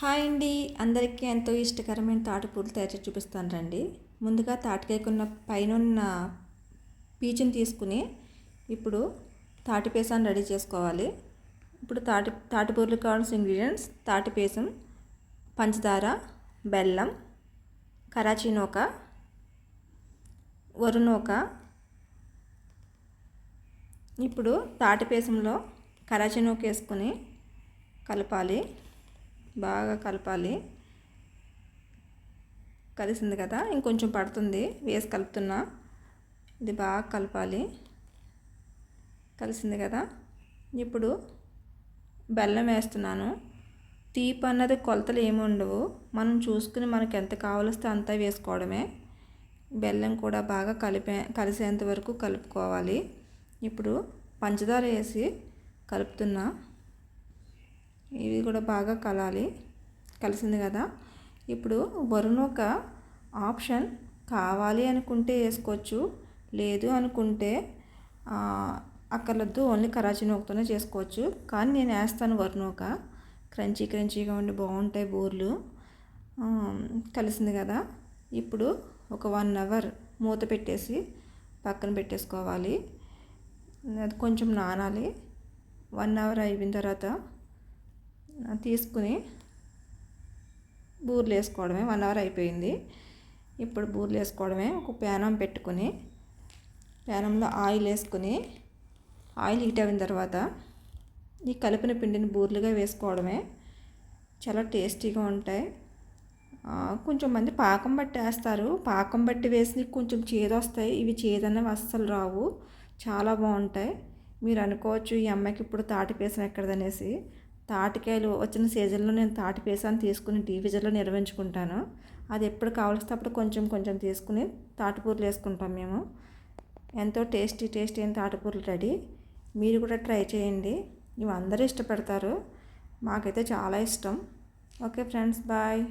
Hi అండి. అందరికీ ఎంతో ఇష్టకరమైన తాటిపూలు తయారు చేసి చూపిస్తాను రండి. ముందుగా తాటికాయకున్న పైన ఉన్న పీచుని తీసుకుని ఇప్పుడు తాటిపేసాన్ని రెడీ చేసుకోవాలి. ఇప్పుడు తాటి తాటిపూర్లు కావాల్సిన ఇంగ్రీడియంట్స్ తాటిపేసం పంచదార బెల్లం కరాచీ నూక వరునూక ఇప్పుడు తాటిపేసంలో కరాచీ నూక వేసుకుని కలపాలి. బాగా కలపాలి. కలిసింది కదా? ఇంకొంచెం పడుతుంది. వేసి కలుపుతున్నా. ఇది బాగా కలపాలి. కలిసింది కదా? ఇప్పుడు బెల్లం వేస్తున్నాను. తీపి అన్నది కొలతలు ఏమి ఉండవు. మనం చూసుకుని మనకు ఎంత కావలిస్తే అంత వేసుకోవడమే. బెల్లం కూడా బాగా కలిపే కలిసేంత వరకు కలుపుకోవాలి. ఇప్పుడు పంచదార వేసి కలుపుతున్నా. ఇవి కూడా బాగా కలాలి. కలిసింది కదా. ఇప్పుడు వరుణొక ఆప్షన్ కావాలి అనుకుంటే వేసుకోవచ్చు. లేదు అనుకుంటే అక్కర్లద్దు ఓన్లీ కరాచీ నూకతోనే చేసుకోవచ్చు. కానీ నేను వేస్తాను వరుణోక క్రంచీ క్రంచీగా ఉండి బాగుంటాయి బూర్లు. కలిసింది కదా. ఇప్పుడు ఒక వన్ అవర్ మూత పెట్టేసి పక్కన పెట్టేసుకోవాలి. అది కొంచెం నానాలి. వన్ అవర్ అయిపోయిన తర్వాత తీసుకుని బూర్లు వేసుకోవడమే వన్ అవర్ అయిపోయింది. ఇప్పుడు బూర్లు వేసుకోవడమే ఒక ప్యానం పెట్టుకుని ప్యానంలో ఆయిల్ వేసుకుని ఆయిల్ హీట్ అయిన తర్వాత ఈ కలిపిన పిండిని బూర్లుగా వేసుకోవడమే చాలా టేస్టీగా ఉంటాయి. కొంచెం మంది పాకం బట్టి వేస్తారు. పాకం బట్టి వేసి కొంచెం చేదొస్తాయి ఇవి చేదనేవి అస్సలు రావు. చాలా బాగుంటాయి. మీరు అనుకోవచ్చు ఈ అమ్మాయికి ఇప్పుడు తాటిపేసిన ఎక్కడదనేసి. తాటికాయలు వచ్చిన సీజన్లో నేను తాటి పేసాన్ని తీసుకుని డీవిజన్లో నిర్వహించుకుంటాను. అది ఎప్పుడు కావాల్సి అప్పుడు కొంచెం కొంచెం తీసుకుని తాటిపూరలు వేసుకుంటాం మేము. ఎంతో టేస్టీ టేస్టీ అయిన తాటిపూరలు రెడీ. మీరు కూడా ట్రై చేయండి. ఇవి అందరూ ఇష్టపడతారు. మాకైతే చాలా ఇష్టం. Okay friends bye.